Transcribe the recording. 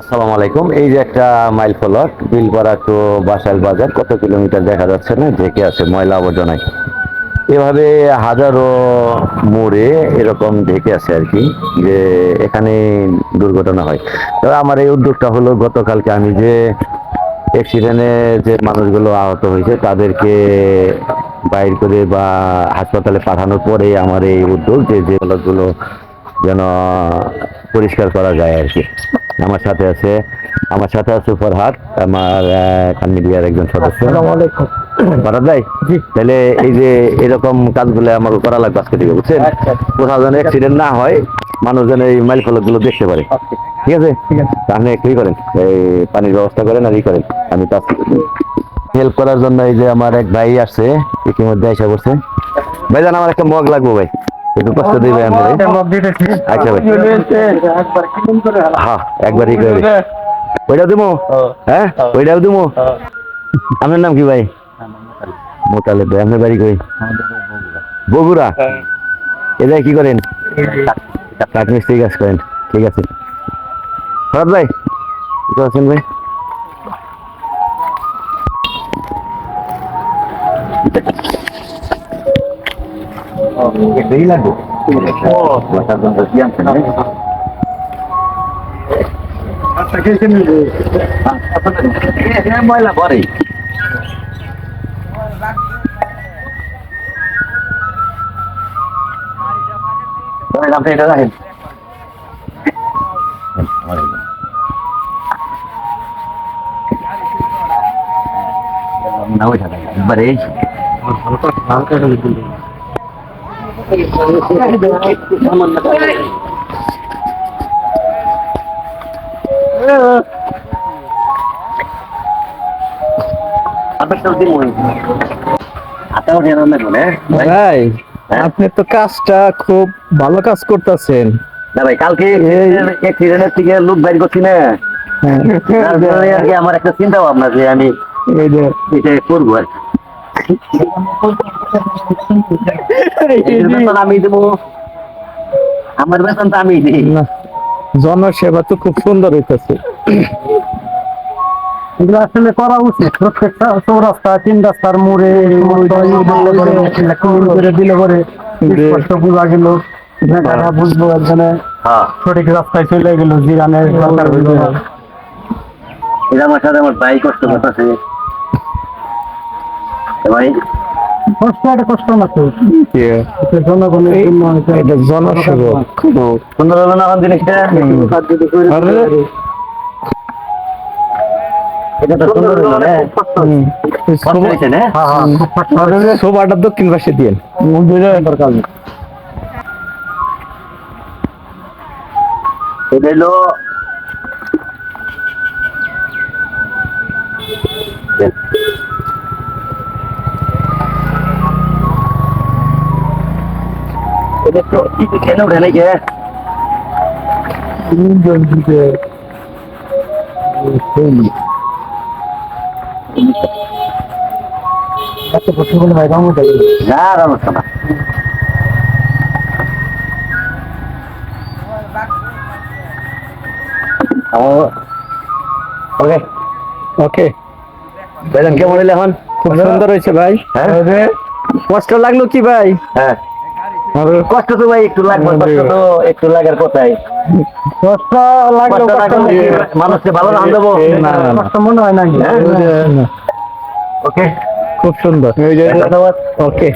আসসালামু আলাইকুম। এই যে একটা মাইল ফলক, বিলপাড়া টু বাসাইল বাজার, কত কিলোমিটার দেখা যাচ্ছে না? ঢেকে আছে, ময়লা আবর্জনায়। এভাবে হাজারো মোড়ে এরকম ঢেকে আছে আর কি, যে এখানে দুর্ঘটনা হয়। তবে আমার এই উদ্যোগটা হলো, গতকালকে আমি যে অ্যাক্সিডেন্টে যে মানুষগুলো আহত হয়েছে, তাদেরকে বাইর করে বা হাসপাতালে পাঠানোর পরে আমার এই উদ্যোগ যে যে ফলকগুলো যেন পরিষ্কার করা যায় আর কি। আমার সাথে আছে আমার সাথে আছে ফরহাদ আমার খান মিডিয়ার একজন সদস্য। ফরহাদ ভাই তাহলে এই যে এরকম কাজগুলো আমার করা লাগবে আজকে থেকে বুঝছেন? কোথাও যেন অ্যাক্সিডেন্ট না হয় মানুষ যেন এই মাইল ফলকগুলো দেখতে পারে। ঠিক আছে? তাহলে কি করেন? এই পানির ব্যবস্থা করেন আর ই করেন। আমি তো হেল্প করার জন্য এই যে আমার এক ভাই আসছে ইতিমধ্যে এসে করছে ভাই জান আমার একটা মগ লাগবো ভাই। একটু কষ্ট দিবে আমার আচ্ছা ভাই হ্যাঁ একবারই করে। ওইটা দিমো? হ্যাঁ? ওইটাও দিমো? আপনার নাম কি ভাই? মোতালে ভাই আপনার বাড়ি কই? বগুড়া। এদের কি করেন? কাঠ মিস্ত্রি কাজ করেন। ঠিক আছে। ফরাদ ভাই কি করছেন ভাই? এটাই লাগবে ময়লা পরে আপনি এটা রাখেন না ওইটা একবারে না কোনে ভাই আপনি তো কাজটা খুব ভালো কাজ করতেছেন। না ভাই কালকে অ্যাক্সিডেন্টের থেকে লোক বাইর করছি না। কি আমার একটা চিন্তা ভাবনা যে আমি এটা করব আর কি। আমি দেবো। আমার বেতন তো আমি দিই। জনসেবা তো খুব সুন্দর হইতেছে। এগুলো আসলে করা উচিত। প্রত্যেকটা চৌরাস্তা তিন রাস্তার মোড়ে করে দিলে পরে স্পষ্ট বোঝা গেল। বুঝব একজনে। হ্যাঁ। সঠিক রাস্তায় চলে গেল জিরানের দরকার হইল। না। এটা আমার সাথে আমার ভাই কষ্ট করতেছে। ভাই। কষ্ট একটা কষ্ট না তো? এটা জনগণের জন্য এটা এটা জনসেবক। সুন্দর হলো না আমার জিনিসটা কাজ যদি করে দিতে আরে, পারি। এটা তো এটা তো কেন উঠে নাকি তিনজন দিতে এত কষ্ট করে ভাই কামড় দেয় না সমস্যা না ওকে। ওকে। বেতন কেমন এখন। খুব সুন্দর হয়েছে ভাই। হ্যাঁ? কষ্ট লাগল কি ভাই? হ্যাঁ। কষ্ট তো ভাই একটু লাগবে কষ্ট তো একটু লাগার কথাই। কষ্ট লাগল। মানুষকে ভালো নাম দেবো। কষ্ট মনে হয় না। হ্যাঁ? ওকে খুব সুন্দর। ধন্যবাদ। ওকে